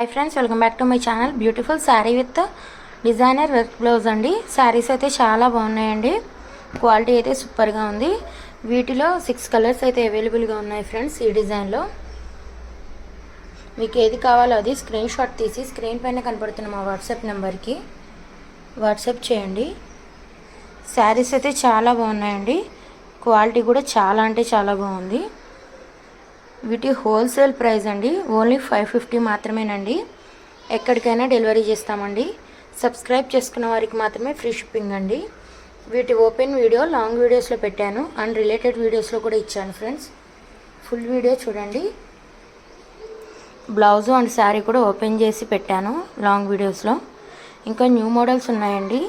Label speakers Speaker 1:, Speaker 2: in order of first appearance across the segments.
Speaker 1: Hi friends welcome back to my channel beautiful sari with designer work blouse అండి. శారీస్ అయితే చాలా బాగున్నాయండి. Quality అయితే సూపర్గా ఉంది. వీటిలో సిక్స్ కలర్స్ అయితే అవైలబుల్గా ఉన్నాయి ఫ్రెండ్స్ ఈ డిజైన్లో మీకు ఏది కావాలో అది స్క్రీన్ షాట్ తీసి స్క్రీన్ పైన కనపడుతున్న మా వాట్సాప్ నెంబర్కి వాట్సాప్ చేయండి. శారీస్ అయితే చాలా బాగున్నాయండి. క్వాలిటీ కూడా చాలా అంటే చాలా బాగుంది. వీటి హోల్సేల్ ప్రైస్ అండి ఓన్లీ ఫైవ్ ఫిఫ్టీ మాత్రమేనండి. ఎక్కడికైనా డెలివరీ చేస్తామండి. సబ్స్క్రైబ్ చేసుకున్న వారికి మాత్రమే ఫ్రీ షిప్పింగ్ అండి. వీటి ఓపెన్ వీడియో లాంగ్ వీడియోస్లో పెట్టాను. అండ్ రిలేటెడ్ వీడియోస్లో కూడా ఇచ్చాను ఫ్రెండ్స్. ఫుల్ వీడియో చూడండి. బ్లౌజు అండ్ శారీ కూడా ఓపెన్ చేసి పెట్టాను లాంగ్ వీడియోస్లో. ఇంకా న్యూ మోడల్స్ ఉన్నాయండి.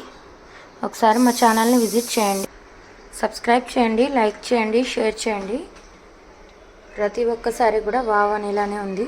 Speaker 1: ఒకసారి మా ఛానల్ని విజిట్ చేయండి. సబ్స్క్రైబ్ చేయండి లైక్ చేయండి షేర్ చేయండి. ప్రతి ఒక్కసారి కూడా వావ్ అనేలానే ఉంది.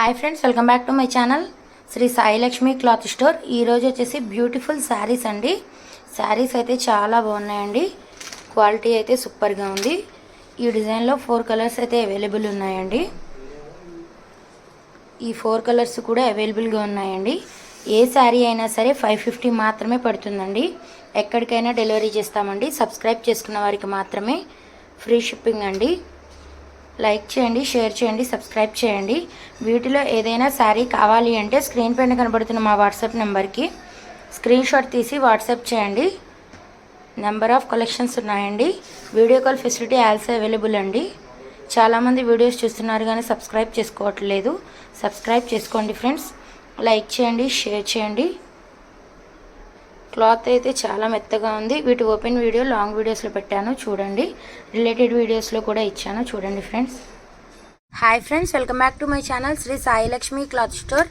Speaker 1: Hi friends welcome back to my channel Sri Sai Lakshmi cloth store ఈరోజు వచ్చేసి బ్యూటిఫుల్ శారీస్ అండి. శారీస్ అయితే చాలా బాగున్నాయండి. క్వాలిటీ అయితే సూపర్గా ఉంది. ఈ డిజైన్లో ఫోర్ కలర్స్ అయితే అవైలబుల్ ఉన్నాయండి. ఈ ఫోర్ కలర్స్ కూడా అవైలబుల్గా ఉన్నాయండి. ఏ శారీ అయినా సరే ఫైవ్ ఫిఫ్టీ మాత్రమే పడుతుందండి. ఎక్కడికైనా డెలివరీ చేస్తామండి. సబ్స్క్రైబ్ చేసుకున్న వారికి మాత్రమే. ఫ్రీ షిప్పింగ్ అండి. లైక్ చేయండి షేర్ చేయండి సబ్స్క్రైబ్ చేయండి. వీటిలో ఏదైనా శారీ కావాలి అంటే స్క్రీన్ పైన కనబడుతున్న మా వాట్సాప్ నెంబర్కి స్క్రీన్ షాట్ తీసి వాట్సాప్ చేయండి. నెంబర్ ఆఫ్ కలెక్షన్స్ ఉన్నాయండి. Video call facility also available అండి. చాలామంది వీడియోస్ చూస్తున్నారు కానీ సబ్స్క్రైబ్ చేసుకోవట్లేదు. సబ్స్క్రైబ్ చేసుకోండి ఫ్రెండ్స్. లైక్ చేయండి షేర్ చేయండి. క్లాత్ అయితే చాలా మెత్తగా ఉంది. వీటి ఓపెన్ వీడియో లాంగ్ వీడియోస్లో పెట్టాను. చూడండి. రిలేటెడ్ వీడియోస్లో కూడా ఇచ్చాను. చూడండి friends. Hi friends. Welcome back to my channel Sri Sai Lakshmi cloth store.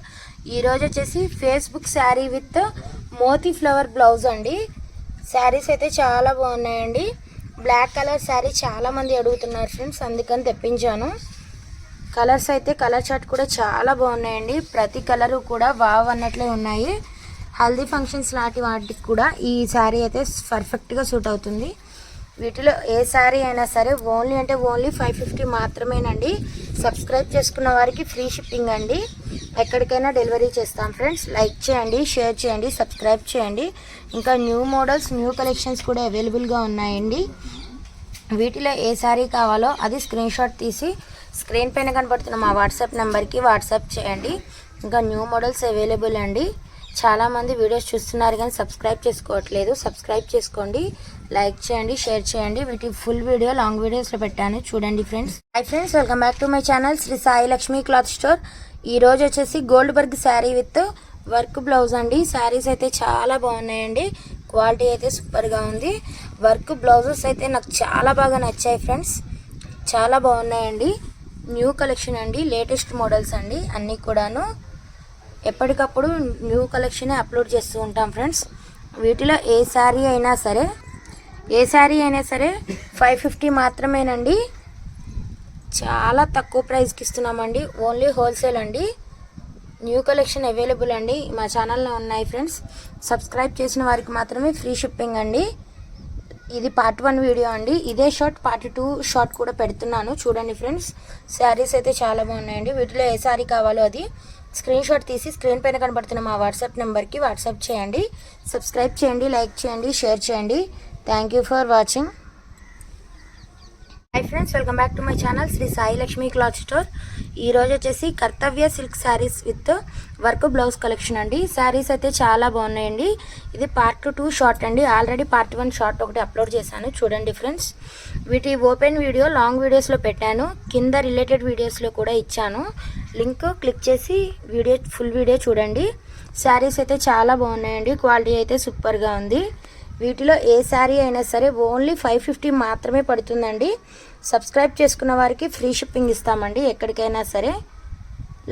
Speaker 1: ఈరోజు వచ్చేసి Facebook sari with moti flower blouse అండి. శారీస్ అయితే చాలా బాగున్నాయండి. బ్లాక్ కలర్ శారీ చాలా మంది అడుగుతున్నారు ఫ్రెండ్స్. అందుకని తెప్పించాను. కలర్స్ అయితే కలర్ చార్ట్ కూడా చాలా బాగున్నాయండి. ప్రతి కలరు కూడా వావ్ అన్నట్లే ఉన్నాయి. హల్దీ ఫంక్షన్స్ లాంటి వాటికి కూడా ఈ శారీ అయితే పర్ఫెక్ట్గా సూట్ అవుతుంది. వీటిలో ఏ శారీ అయినా సరే ఓన్లీ అంటే ఓన్లీ ఫైవ్ ఫిఫ్టీ మాత్రమేనండి. సబ్స్క్రైబ్ చేసుకున్న వారికి ఫ్రీ షిప్పింగ్ అండి. ఎక్కడికైనా డెలివరీ చేస్తాం ఫ్రెండ్స్ లైక్ చేయండి షేర్ చేయండి సబ్స్క్రైబ్ చేయండి. ఇంకా న్యూ మోడల్స్ న్యూ కలెక్షన్స్ కూడా అవైలబుల్గా ఉన్నాయండి. వీటిలో ఏ శారీ కావాలో అది స్క్రీన్షాట్ తీసి స్క్రీన్ పైన కనబడుతున్న మా వాట్సాప్ నెంబర్కి వాట్సాప్ చేయండి. ఇంకా న్యూ మోడల్స్ అవైలబుల్ అండి. చాలామంది వీడియోస్ చూస్తున్నారు కానీ సబ్స్క్రైబ్ చేసుకోవట్లేదు. సబ్స్క్రైబ్ చేసుకోండి లైక్ చేయండి షేర్ చేయండి. వీటి ఫుల్ వీడియో లాంగ్ వీడియోస్లో పెట్టాను. చూడండి friends. Hi friends welcome back to my channel Sri Sai Lakshmi cloth store. ఈ రోజు వచ్చేసి Goldberg sari with work blouse అండి. శారీస్ అయితే చాలా బాగున్నాయండి. క్వాలిటీ అయితే సూపర్గా ఉంది. వర్క్ బ్లౌజెస్ అయితే నాకు చాలా బాగా నచ్చాయి ఫ్రెండ్స్. చాలా బాగున్నాయండి. న్యూ కలెక్షన్ అండి. లేటెస్ట్ మోడల్స్ అండి. అన్నీ కూడాను. ఎప్పటికప్పుడు న్యూ కలెక్షన్ అప్లోడ్ చేస్తూ ఉంటాం ఫ్రెండ్స్. వీటిలో ఏ శారీ అయినా సరే ఏ శారీ అయినా సరే ఫైవ్ ఫిఫ్టీ మాత్రమేనండి. చాలా తక్కువ ప్రైస్కి ఇస్తున్నామండి. ఓన్లీ హోల్సేల్ అండి. న్యూ కలెక్షన్ అవైలబుల్ అండి. మా ఛానల్లో ఉన్నాయి ఫ్రెండ్స్. సబ్స్క్రైబ్ చేసిన వారికి మాత్రమే ఫ్రీ షిప్పింగ్ అండి. ఇది పార్ట్ వన్ వీడియో అండి. ఇదే షార్ట్ పార్ట్ టూ షార్ట్ కూడా పెడుతున్నాను. చూడండి ఫ్రెండ్స్. శారీస్ అయితే చాలా బాగున్నాయండి. వీటిలో ఏ శారీ కావాలో అది స్క్రీన్ షాట్ తీసి స్క్రీన్ పైన కనబడుతున్న మా వాట్సాప్ నెంబర్కి వాట్సాప్ చేయండి. సబ్స్క్రైబ్ చేయండి లైక్ చేయండి షేర్ చేయండి. Thank you for watching hi friends welcome back to my channel Sri Sai Lakshmi cloth store ఈ రోజు వచ్చేసి Kartavya silk saris with work blouse collection అండి. శారీస్ అయితే చాలా బాగున్నాయండి. ఇది పార్ట్ టూ షార్ట్ అండి. ఆల్రెడీ పార్ట్ వన్ షార్ట్ ఒకటి అప్లోడ్ చేశాను. చూడండి ఫ్రెండ్స్ వీటి ఓపెన్ వీడియో లాంగ్ వీడియోస్లో పెట్టాను. కింద రిలేటెడ్ వీడియోస్లో కూడా ఇచ్చాను. లింక్ క్లిక్ చేసి వీడియో ఫుల్ వీడియో చూడండి. శారీస్ అయితే చాలా బాగున్నాయండి. క్వాలిటీ అయితే సూపర్గా ఉంది. వీటిలో ఏ శారీ అయినా సరే ఓన్లీ ఫైవ్ ఫిఫ్టీ మాత్రమే పడుతుందండి. సబ్స్క్రైబ్ చేసుకున్న వారికి ఫ్రీ షిప్పింగ్ ఇస్తామండి ఎక్కడికైనా సరే.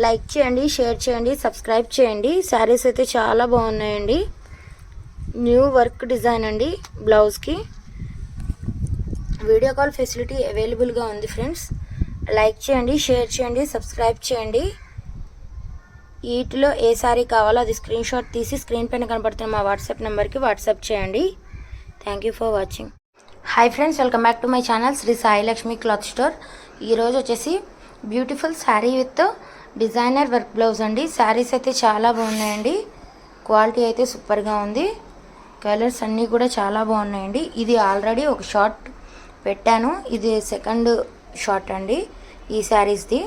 Speaker 1: లైక్ చేయండి షేర్ చేయండి సబ్స్క్రైబ్ చేయండి. శారీస్ అయితే చాలా బాగున్నాయండి. న్యూ వర్క్ డిజైన్ అండి బ్లౌజ్కి. వీడియో కాల్ ఫెసిలిటీ అవైలబుల్గా ఉంది ఫ్రెండ్స్. లైక్ చేయండి షేర్ చేయండి సబ్స్క్రైబ్ చేయండి. వీటిలో ఏ సారీ కావాలో అది స్క్రీన్ షాట్ తీసి స్క్రీన్ పైన కనబడుతున్న మా వాట్సాప్ నెంబర్కి వాట్సాప్ చేయండి. Thank you for watching hi friends welcome back to my channel Sri Sai Lakshmi cloth store ఈరోజు వచ్చేసి beautiful sari with designer work blouse అండి. శారీస్ అయితే చాలా బాగున్నాయండి. క్వాలిటీ అయితే సూపర్గా ఉంది. కలర్స్ అన్నీ కూడా చాలా బాగున్నాయండి. ఇది ఆల్రెడీ ఒక షార్ట్ పెట్టాను. ఇది సెకండ్ షార్ట్ అండి. ఈ శారీస్ది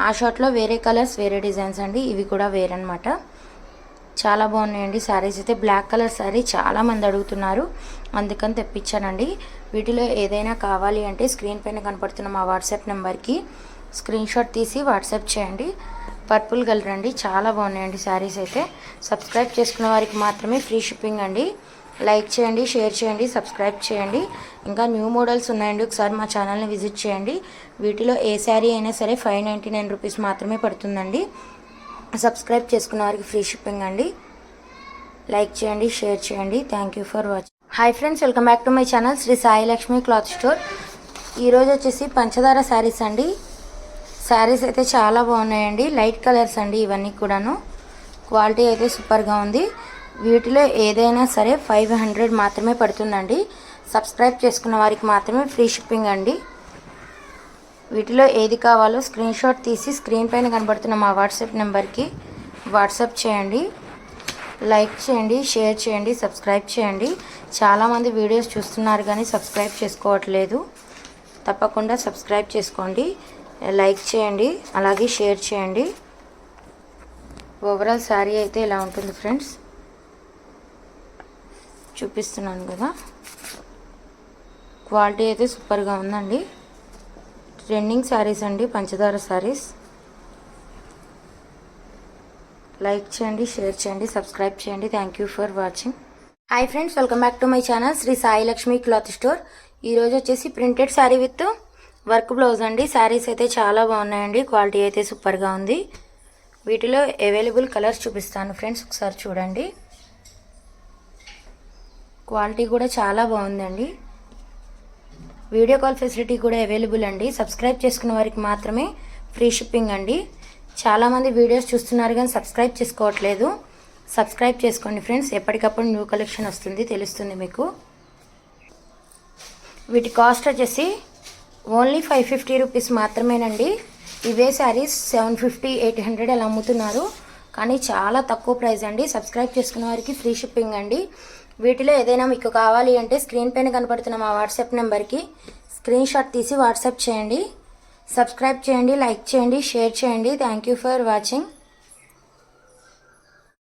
Speaker 1: ఆ షార్ట్లో వేరే కలర్స్ వేరే డిజైన్స్ అండి. ఇవి కూడా వేరే చాలా బాగున్నాయండి శారీస్ అయితే బ్లాక్ కలర్ శారీ చాలా మంది అడుగుతున్నారు. అందుకని తెప్పించానండి. వీటిలో ఏదైనా కావాలి అంటే స్క్రీన్ పైన కనపడుతున్న మా వాట్సాప్ నెంబర్కి స్క్రీన్ షాట్ తీసి వాట్సాప్ చేయండి. పర్పుల్ కలర్ అండి. చాలా బాగున్నాయండి శారీస్ అయితే. సబ్స్క్రైబ్ చేసుకున్న వారికి మాత్రమే ఫ్రీ షిప్పింగ్ అండి. లైక్ చేయండి షేర్ చేయండి సబ్స్క్రైబ్ చేయండి. ఇంకా న్యూ మోడల్స్ ఉన్నాయండి ఒకసారి మా ఛానల్ని విజిట్ చేయండి. వీటిలో ఏ శారీ అయినా సరే ఫైవ్ నైంటీ నైన్ రూపీస్ మాత్రమే పడుతుందండి. సబ్స్క్రైబ్ చేసుకున్న వారికి ఫ్రీ షిప్పింగ్ అండి. లైక్ చేయండి షేర్ చేయండి. Thank you for watching hi friends welcome back to my channel Sri Sai Lakshmi cloth store ఈరోజు వచ్చేసి పంచదార శారీస్ అండి. శారీస్ అయితే చాలా బాగున్నాయండి. లైట్ కలర్స్ అండి ఇవన్నీ కూడాను. క్వాలిటీ అయితే సూపర్గా ఉంది. వీటిలో ఏదైనా సరే ఫైవ్ హండ్రెడ్ మాత్రమే పడుతుందండి. సబ్స్క్రైబ్ చేసుకున్న వారికి మాత్రమే ఫ్రీ షిప్పింగ్ అండి. వీటిలో ఏది కావాలో స్క్రీన్ షాట్ తీసి స్క్రీన్ పైన కనబడుతున్న మా వాట్సాప్ నెంబర్కి వాట్సాప్ చేయండి. లైక్ చేయండి షేర్ చేయండి సబ్స్క్రైబ్ చేయండి. చాలామంది వీడియోస్ చూస్తున్నారు కానీ సబ్స్క్రైబ్ చేసుకోవట్లేదు. తప్పకుండా సబ్స్క్రైబ్ చేసుకోండి. లైక్ చేయండి అలాగే షేర్ చేయండి. ఓవరాల్ శారీ అయితే ఇలా ఉంటుంది ఫ్రెండ్స్? చూపిస్తున్నాను కదా. క్వాలిటీ అయితే సూపర్గా ఉందండి. ట్రెండింగ్ శారీస్ అండి పంచదార శారీస్ లైక్ చేయండి షేర్ చేయండి సబ్స్క్రైబ్ చేయండి. Thank you for watching hi friends welcome back to my channel Sri Sai Lakshmi cloth store ఈరోజు వచ్చేసి printed sari with work blouse అండి. శారీస్ అయితే చాలా బాగున్నాయండి క్వాలిటీ అయితే సూపర్గా ఉంది. వీటిలో అవైలబుల్ కలర్స్ చూపిస్తాను ఫ్రెండ్స్ ఒకసారి చూడండి. క్వాలిటీ కూడా చాలా బాగుందండి. వీడియో కాల్ ఫెసిలిటీ కూడా అవైలబుల్ అండి. సబ్స్క్రైబ్ చేసుకున్న వారికి మాత్రమే ఫ్రీ షిప్పింగ్ అండి. చాలామంది వీడియోస్ చూస్తున్నారు కానీ సబ్స్క్రైబ్ చేసుకోవట్లేదు. సబ్స్క్రైబ్ చేసుకోండి ఫ్రెండ్స్. ఎప్పటికప్పుడు న్యూ కలెక్షన్ వస్తుంది తెలుస్తుంది మీకు. వీటి కాస్ట్ వచ్చేసి ఓన్లీ ఫైవ్ ఫిఫ్టీ రూపీస్ మాత్రమేనండి. ఇవే saris seven fifty eight hundred అలా అమ్ముతున్నారు. కానీ చాలా తక్కువ ప్రైస్ అండి. సబ్స్క్రైబ్ చేసుకున్న వారికి ఫ్రీ షిప్పింగ్ అండి. వీటిలో ఏదైనా మీకు కావాలి అంటే స్క్రీన్ పైన కనపడుతున్న మా వాట్సాప్ నెంబర్కి స్క్రీన్ షాట్ తీసి వాట్సాప్ చేయండి. సబ్స్క్రైబ్ చేయండి లైక్ చేయండి షేర్ చేయండి. Thank you for watching